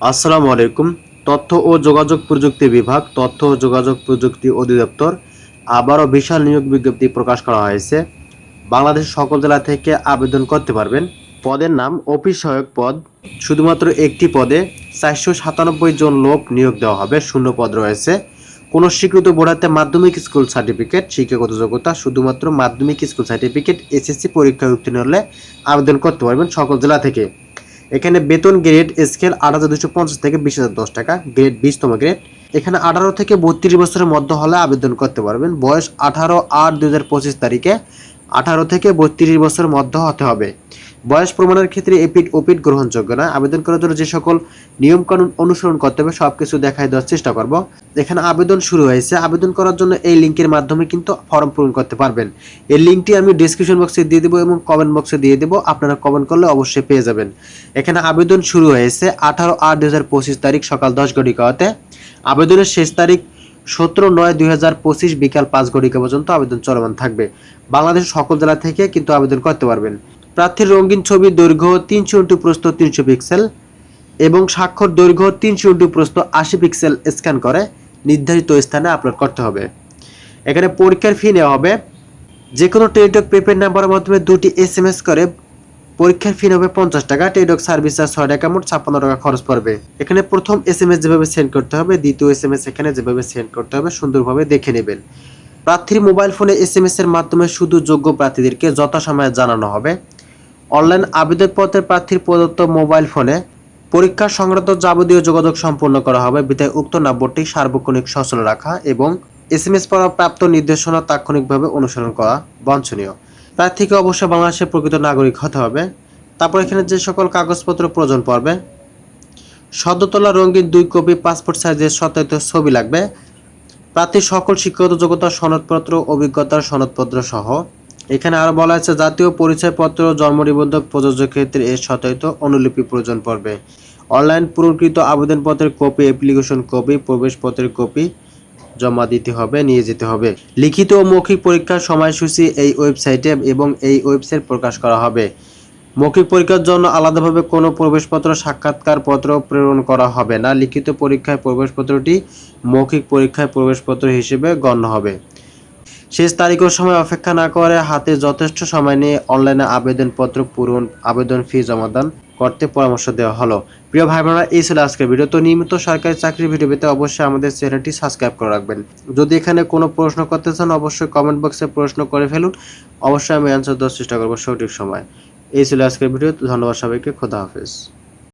আসসালামু আলাইকুম। তথ্য ও যোগাযোগ প্রযুক্তি বিভাগ, তথ্য ও যোগাযোগ প্রযুক্তি অধিদপ্তর, আবারও বিশাল নিয়োগ বিজ্ঞপ্তি প্রকাশ করা হয়েছে। বাংলাদেশ সকল জেলা থেকে আবেদন করতে পারবেন। পদের নাম অফিস সহায়ক পদ। শুধুমাত্র একটি পদে চারশো সাতানব্বই জন লোক নিয়োগ দেওয়া হবে। শূন্য পদ রয়েছে। কোনো স্বীকৃত বোর্ডাতে মাধ্যমিক স্কুল সার্টিফিকেট, শিক্ষাগত যোগ্যতা শুধুমাত্র মাধ্যমিক স্কুল সার্টিফিকেট, এসএসসি পরীক্ষায় উত্তীর্ণ হলে আবেদন করতে পারবেন সকল জেলা থেকে। এখানে বেতন গ্রেড স্কেল আট হাজার দুশো পঞ্চাশ থেকে বিশ হাজার দশ টাকা, গ্রেড বিশতম গ্রেড। এখানে আঠারো থেকে বত্রিশ বছরের মধ্যে হলে আবেদন করতে পারবেন। বয়স আঠারো আট দু তারিখে আঠারো থেকে বত্রিশ বছরের মধ্যে হতে হবে। বয়স প্রমাণের ক্ষেত্রে এপিট ওপিট গ্রহণযোগ্য না। আবেদন করার জন্য যে সকল নিয়মকানুন অনুসরণ করতে হবে সব কিছু দেখাই দেওয়ার চেষ্টা করব। এখানে আবেদন শুরু হয়েছে। আবেদন করার জন্য এই লিঙ্কের মাধ্যমে কিন্তু ফর্ম পূরণ করতে পারবেন। এই লিঙ্কটি আমি ডিসক্রিপশন বক্সে দিয়ে দেবো এবং কমেন্ট বক্সে দিয়ে দেবো। আপনারা কমেন্ট করলে অবশ্যই পেয়ে যাবেন। এখানে আবেদন শুরু হয়েছে আঠারো আট পঁচিশ তারিখ সকাল দশ ঘটিকাতে আবেদনের শেষ তারিখ সতেরো নয় দুই হাজার পঁচিশ বিকাল পাঁচ ঘটিকা পর্যন্ত আবেদন চলমান থাকবে। বাংলাদেশের সকল জেলা থেকে কিন্তু আবেদন করতে পারবেন। প্রার্থীর রঙিন ছবির দৈর্ঘ্য তিনশো ইন্টু প্রস্ত তিনশো পিক্সেল এবং স্বাক্ষর দৈর্ঘ্য তিনশো ইন্টু প্রস্ত আশি পিক্সেল স্ক্যান করে। নির্ধারিত স্থানে আপলোড করতে হবে। এখানে পরীক্ষার ফি নেওয়া হবে। যে কোনো টেলিটক প্রিপেড নাম্বারের মাধ্যমে দুটি এস এম এস করে পরীক্ষার ফি হবে পঞ্চাশ টাকা। টেলিটক সার্ভিস চার্জ ছয় টাকা, মোট ছাপ্পান্ন টাকা খরচ পড়বে। এখানে প্রথম এস এম এস যেভাবে সেন্ড করতে হবে, দ্বিতীয় এস এম এস এখানে যেভাবে সেন্ড করতে হবে, সুন্দরভাবে দেখে নেবেন। প্রার্থীর মোবাইল ফোনে এস এম এস এর মাধ্যমে শুধু যোগ্য প্রার্থীদেরকে যথাসময়ে জানানো হবে। অনলাইন আবেদনপত্রের প্রার্থীর প্রদত্ত মোবাইল ফোনে পরীক্ষা সংক্রান্ত যাবতীয় যোগাযোগ সম্পন্ন করা হবে। বিধায় উক্ত নম্বরটি সার্বক্ষণিক সচল রাখা এবং এস এম এস পড়া প্রাপ্ত নির্দেশনা তাৎক্ষণিকভাবে অনুসরণ করা বাঞ্ছনীয়। প্রার্থীকে অবশ্যই বাংলাদেশের প্রকৃত নাগরিক হতে হবে। তারপর এখানে যে সকল কাগজপত্র প্রয়োজন পড়বে সদ্য তোলা রঙিন দুই কপি পাসপোর্ট সাইজের সত্যায়িত ছবি লাগবে। প্রার্থীর সকল শিক্ষাগত যোগ্যতার সনদপত্র, অভিজ্ঞতার সনদপত্র সহ এখানে আরও বলা আছে, জাতীয় পরিচয়পত্র জন্ম নিবন্ধক প্রযোজ্য ক্ষেত্রে এর সত্যায়িত অনুলিপি প্রয়োজন পড়বে। অনলাইন পূরণকৃত আবেদনপত্রের কপি, অ্যাপ্লিকেশন কপি, প্রবেশপত্রের কপি জমা দিতে হবে, নিয়ে যেতে হবে। লিখিত ও মৌখিক পরীক্ষার সময়সূচি এই ওয়েবসাইটে এবং এই ওয়েবসাইট প্রকাশ করা হবে। মৌখিক পরীক্ষার জন্য আলাদাভাবে কোনো প্রবেশপত্র সাক্ষাৎকার পত্র প্রেরণ করা হবে না। লিখিত পরীক্ষায় প্রবেশপত্রটি মৌখিক পরীক্ষায় প্রবেশপত্র হিসেবে গণ্য হবে। শেষ তারিখ ও সময় অপেক্ষা না করে হাতে যথেষ্ট সময় নিয়ে অনলাইনে আবেদনপত্র পূরণ, আবেদন ফি জমাদান করতে পরামর্শ দেওয়া হলো। প্রিয় ভাই বোনেরা এই ছিল আজকের ভিডিও। তো নিয়মিত সরকারি চাকরির ভিডিও পেতে অবশ্যই আমাদের চ্যানেলটি সাবস্ক্রাইব করে রাখবেন। যদি এখানে কোনো প্রশ্ন করতে চান, অবশ্যই কমেন্ট বক্সে প্রশ্ন করে ফেলুন। অবশ্যই আমি অ্যান্সার দেওয়ার চেষ্টা করব সঠিক সময়। এই ছিল আজকের ভিডিও। ধন্যবাদ সবাইকে। খোদা হাফেজ।